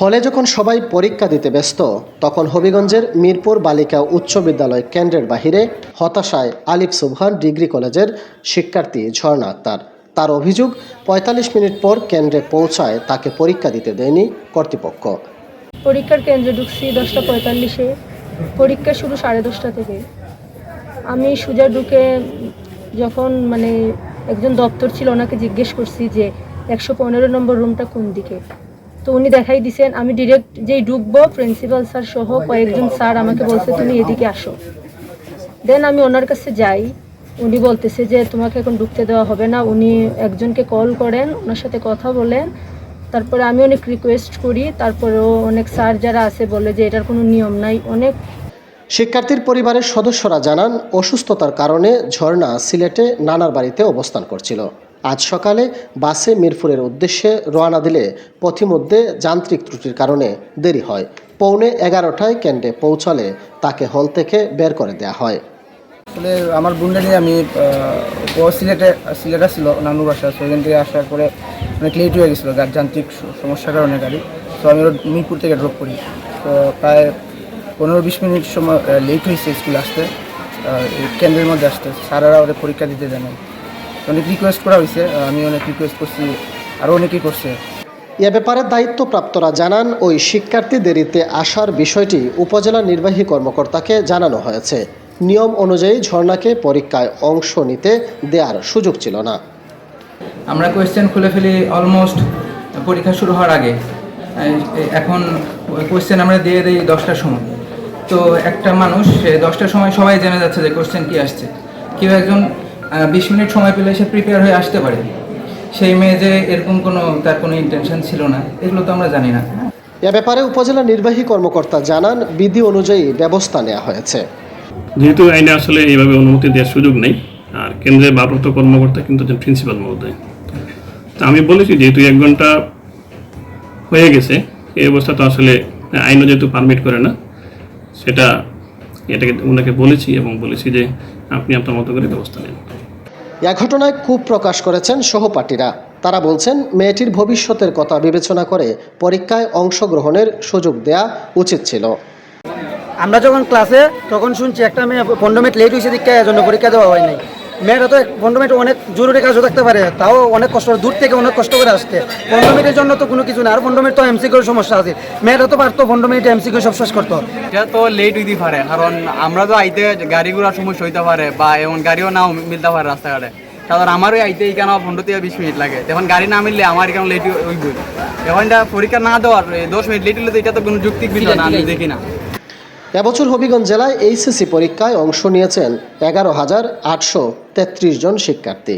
হলে যখন সবাই পরীক্ষা দিতে ব্যস্ত, তখন হবিগঞ্জের মিরপুর বালিকা উচ্চ বিদ্যালয় কেন্দ্রের বাহিরে হতাশায় আলিফ সুবহান ডিগ্রি কলেজের শিক্ষার্থী ঝর্ণা আক্তার। তার অভিযোগ, পঁয়তাল্লিশ মিনিট পর কেন্দ্রে পৌঁছায় তাকে পরীক্ষা দিতে দেয়নি কর্তৃপক্ষ। পরীক্ষার কেন্দ্রে ঢুকছি দশটা পঁয়তাল্লিশে। পরীক্ষা শুরু সাড়ে দশটা থেকে। আমি সুজা ঢুকে যখন মানে একজন দপ্তর ছিল ওনাকে জিজ্ঞেস করছি যে, একশো পনেরো নম্বর রুমটা কোন দিকে? তো উনি দেখাই দিছেন, আমি ডিরেক্ট যেই ঢুকবো প্রিন্সিপাল স্যার সহ কয়েকজন স্যার আমাকে বলছে, তুমি এদিকে আসো। দেন আমি ওনার কাছে যাই, উনি বলতেছে যে, তোমাকে এখন ঢুকতে দেওয়া হবে না। উনি একজনকে কল করেন, ওনার সাথে কথা বলেন। তারপরে আমি অনেক রিকোয়েস্ট করি, তারপরেও অনেক স্যার যারা আছে বলে যে, এটার কোনো নিয়ম নাই। অনেক শিক্ষার্থীর পরিবারের সদস্যরা জানান, অসুস্থতার কারণে ঝর্ণা সিলেটে নানার বাড়িতে অবস্থান করছিল। আজ সকালে বাসে মিরপুরের উদ্দেশ্যে রওনা দিলে পথিমধ্যে যান্ত্রিক ত্রুটির কারণে দেরি হয়। পৌনে এগারোটায় কেন্দ্রে পৌঁছালে তাকে হল থেকে বের করে দেওয়া হয়। আসলে আমার বোনটা নিয়ে আমি সিলেটে সিলেটে ছিল নানু বাসা ওইখান থেকে আসার পরে অনেক লেট হয়ে গেছিল যান্ত্রিক সমস্যার কারণে গাড়ি। তো আমি মিরপুর থেকে ড্রপ করি। তো প্রায় পনেরো বিশ মিনিট সময় লেট হয়েছে স্কুল আসতে কেন্দ্রের মধ্যে আসতে। সারারা ওদের পরীক্ষা দিতে দেয়। তো অনেক রিকোয়েস্ট করা হয়েছে আমি অনেক রিকোয়েস্ট করছি আরও অনেকেই করছে। এ ব্যাপারে দায়িত্বপ্রাপ্তরা জানান ওই শিক্ষার্থী দেরিতে আসার বিষয়টি উপজেলা নির্বাহী কর্মকর্তাকে জানানো হয়েছে। নিয়ম অনুযায়ী ঝর্ণাকে পরীক্ষায় অংশ নিতে দেওয়ার সুযোগ ছিল না। আমরা কোয়েশ্চেন খুলে ফেলি অলমোস্ট পরীক্ষা শুরু হওয়ার আগে। এখন কোয়েশ্চেন আমরা দিয়ে দিই দশটার সময়। তো একটা মানুষ সে দশটার সময় সবাই জেনে যাচ্ছে যে কোয়েশ্চেন কী আসছে। কেউ একজন বিশ মিনিট সময় পেলে সে প্রিপেয়ার হয়ে আসতে পারে। সেই মেয়ে যে এরকম কোনো তার কোনো ইন্টেনশন ছিল না এগুলো তো আমরা জানি না। এ ব্যাপারে উপজেলা নির্বাহী কর্মকর্তা জানান বিধি অনুযায়ী ব্যবস্থা নেওয়া হয়েছে। যেহেতু আইনে আসলে এইভাবে অনুমতি দেওয়ার সুযোগ নেই আর কেন্দ্রের ভারপ্রাপ্ত কর্মকর্তা কিন্তু একজন প্রিন্সিপাল মহোদয়। তা আমি বলেছি যেহেতু এক ঘণ্টা হয়ে গেছে এই অবস্থা তো আসলে আইনও যেহেতু পারমিট করে না সেটা এটাকে ওনাকে বলেছি এবং বলেছি যে আপনি আপনার মতো করে ব্যবস্থা নেন। এ ঘটনায় খুব প্রকাশ করেছেন সহপাঠীরা। তারা বলছেন মেয়েটির ভবিষ্যতের কথা বিবেচনা করে পরীক্ষায় অংশগ্রহণের সুযোগ দেয়া উচিত ছিল। আমরা যখন ক্লাসে তখন শুনছি একটা মেয়ে পনেরো মিনিট লেট হয়েছে দীক্ষায় এজন্য পরীক্ষা দেওয়া হয় নাই। মেয়েরা তো পনেরো মিনিট অনেক জরুরি কাজও থাকতে পারে, তাও অনেক কষ্ট দূর থেকে অনেক কষ্ট করে আসতে। পনেরো মিনিটের জন্য তো কোনো কিছু না আর পনেরো মিনিট তো এমসিকিউর সমস্যা আছে। মেয়েরা তো পারতো পনেরো মিনিট এমসিকিউ সব শেষ করতো। এটা তো লেট হইতে পারে, কারণ আমরা তো আইতে গাড়ি ঘোড়ার সমস্যা হইতে পারে, বা এমন গাড়িও নাও মিলতে পারে রাস্তাঘাটে। তারপর আমারও আইতে এখানে পনেরো থেকে বিশ মিনিট লাগে। তখন গাড়ি না মিললে আমার এখানে লেট হইব। এখন এটা পরীক্ষা না দেওয়ার দশ মিনিট লেট হলে তো এটা তো কোনো যুক্তিক বিষয় না, আমি দেখি না। এবছর হবিগঞ্জ জেলায় এইচএসসি পরীক্ষায় অংশ নিয়েছেন এগারো হাজার আটশো তেত্রিশ জন শিক্ষার্থী।